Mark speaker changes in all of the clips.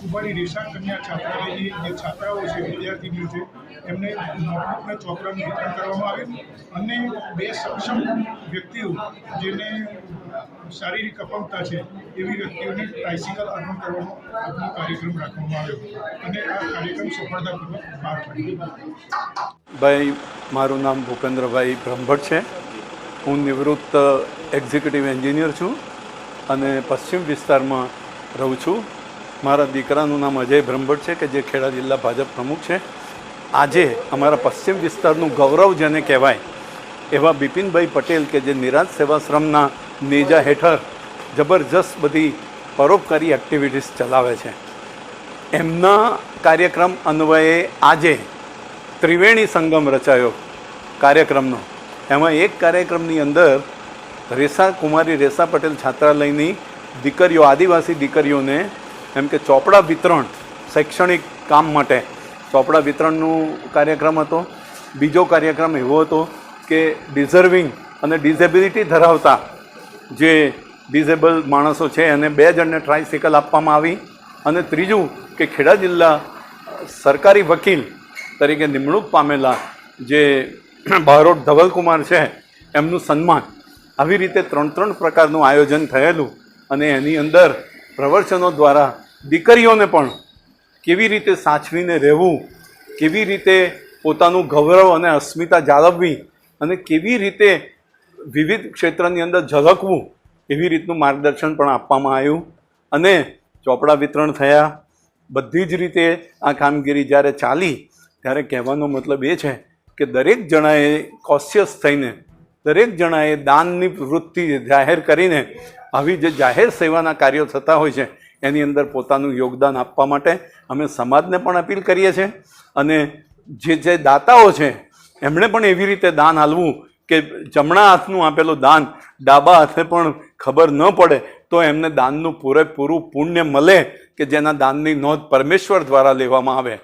Speaker 1: કુમારી રેશા કન્યા છાત્રાલયની જે છાત્રાઓ છે, વિદ્યાર્થીનીઓ છે, એમને નોટબુક અને ચોપડાનું વિતરણ કરવામાં આવ્યું અને બે સક્ષમ વ્યક્તિઓ જેને શારીરિક અપંગતા છે, એવી વ્યક્તિઓને ટ્રાઇસિકલ અર્પણ કરવાનો આજનો કાર્યક્રમ રાખવામાં આવ્યો અને આ કાર્યક્રમ સફળતાપૂર્વક પાર પાડ્યો
Speaker 2: ભાઈ, મારું નામ ભૂપેન્દ્રભાઈ બ્રહ્મભટ્ટ છે. હું નિવૃત્ત એક્ઝિક્યુટિવ એન્જિનિયર છું અને પશ્ચિમ વિસ્તારમાં રહું છું. મારા દીકરાનું નામ અજય બ્રહ્મભટ્ટ છે, કે જે ખેડા જિલ્લા ભાજપ પ્રમુખ છે. આજે અમારા પશ્ચિમ વિસ્તારનું ગૌરવ જેને કહેવાય, એવા બિપિનભાઈ પટેલ કે જે નિરાજ સેવાશ્રમના નેજા હેઠળ જબરજસ્ત બધી પરોપકારી એક્ટિવિટીઝ ચલાવે છે. એમના કાર્યક્રમ અન્વયે આજે ત્રિવેણી સંગમ રચાયો કાર્યક્રમનો. એમાં એક કાર્યક્રમની અંદર રેસા કુમારી રેસા પટેલ છાત્રાલયની દીકરીઓ, આદિવાસી દીકરીઓને એમ કે ચોપડા વિતરણ શૈક્ષણિક કામ માટે. ચોપડા વિતરણનું કાર્યક્રમ હતો. બીજો કાર્યક્રમ એવો હતો કે ડિઝર્વિંગ અને ડિઝેબિલિટી ધરાવતા જે ડિઝેબલ માણસો છે એને બે જણને ટ્રાયસિકલ આપવામાં આવી. અને ત્રીજું કે ખેડા જિલ્લા સરકારી વકીલ તરીકે નિમણૂક પામેલા જે બારોટ ધવલકુમાર છે, એમનું સન્માન આવી રીતે ત્રણ ત્રણ પ્રકારનું આયોજન થયેલું અને એની અંદર પ્રવચનો દ્વારા દીકરીઓને પણ કેવી રીતે સાચવીને રહેવું, કેવી રીતે પોતાનું ગૌરવ અને અસ્મિતા જાળવવી અને કેવી રીતે વિવિધ ક્ષેત્રની અંદર ઝલકવું એવી રીતનું માર્ગદર્શન પણ આપવામાં આવ્યું. અને ચોપડા વિતરણ થયા. બધી જ રીતે આ કામગીરી જ્યારે ચાલી, ત્યારે કહેવાનો મતલબ એ છે કે દરેક જણાએ કોશિયસ થઈને, દરેક જણાએ દાનની વૃત્તિ જાહેર કરીને આવી જે જાહેર સેવાના કાર્યો થતા હોય છે, એની અંદર પોતાનું યોગદાન આપવા માટે અમે સમાજને પણ અપીલ કરીએ છીએ અને જે જે દાતાઓ છે, એમણે પણ એવી રીતે દાન હાલવું કે જમણા હાથનું આપેલું દાન ડાબા હાથે પણ ખબર ન પડે તો એમને દાનનું પૂરેપૂરું પુણ્ય મળે કે જેના દાનની નોંધ પરમેશ્વર દ્વારા લેવામાં આવે.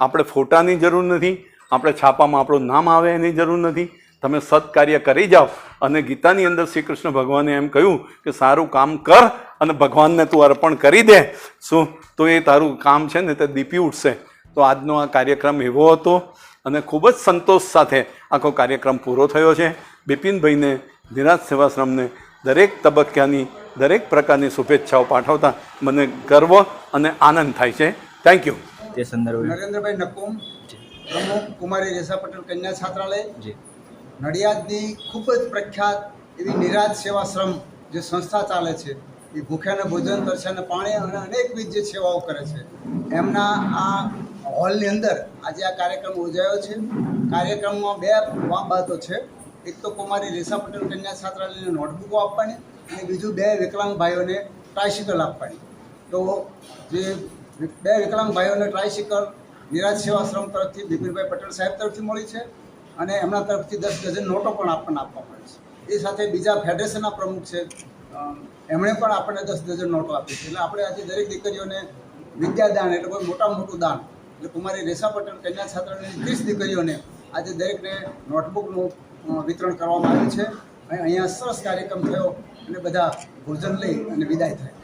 Speaker 2: આપણે ફોટાની જરૂર નથી, આપણે છાપામાં આપણું નામ આવે એની જરૂર નથી તમે સત્કાર્ય કરી જાઓ. અને ગીતાની અંદર શ્રી કૃષ્ણ ભગવાને એમ કહ્યું કે સારું કામ કર અને ભગવાનને તું અર્પણ કરી દે. શું? તો એ તારું કામ છે ને તે દીપી ઉઠશે. તો આજનો આ કાર્યક્રમ એવો હતો અને ખૂબ જ સંતોષ સાથે આખો કાર્યક્રમ પૂરો થયો છે. બિપિનભાઈને નિરાજ સેવાશ્રમને દરેક તબક્કાની દરેક પ્રકારની શુભેચ્છાઓ પાઠવતા મને ગર્વ અને આનંદ થાય છે. થેન્ક યુ
Speaker 3: તે સંદર્ભે
Speaker 4: નરેન્દ્રભાઈ નકુમ પ્રમુખ કુમારી રેસા પટેલ કન્યા છાત્રાલય.
Speaker 3: જી.
Speaker 4: નડિયાદની ખૂબ જ પ્રખ્યાત એવી નિરાજ સેવાશ્રમ જે સંસ્થા ચાલે છે, એ ભૂખ્યાને ભોજન દર્શન પાણી અને અનેકવિધ જે સેવાઓ કરે છે. એમના આ હોલની અંદર આજે આ કાર્યક્રમ યોજાયો છે. કાર્યક્રમમાં બે બાબતો છે. એક તો કુમારી રેશા પટેલ કન્યા છાત્રાલયને નોટબુકો આપવાની અને બીજું બે વિકલાંગ ભાઈઓને ટ્રાયસિકલ આપવાની. તો જે બે વિકલાંગ ભાઈઓને ટ્રાયસિકલ નિરાજ સેવાશ્રમ તરફથી બિપિનભાઈ પટેલ સાહેબ તરફથી મળી છે. અને એમના તરફથી દસ ડઝન નોટો પણ આપણને આપવામાં આવે છે. એ સાથે બીજા ફેડરેશનના પ્રમુખ છે. એમણે પણ આપણને દસ ડઝન નોટો આપી છે. એટલે આપણે આજે દરેક દીકરીઓને વિદ્યાદાન એટલે કોઈ મોટામાં મોટું દાન, એટલે કુમારી રેસાપટન કન્યા છાત્રાલયની ત્રીસ દીકરીઓને આજે દરેકને નોટબુકનું વિતરણ કરવામાં આવ્યું છે. અને અહીંયા સરસ કાર્યક્રમ થયો અને બધા ભોજન લઈ અને વિદાય થાય.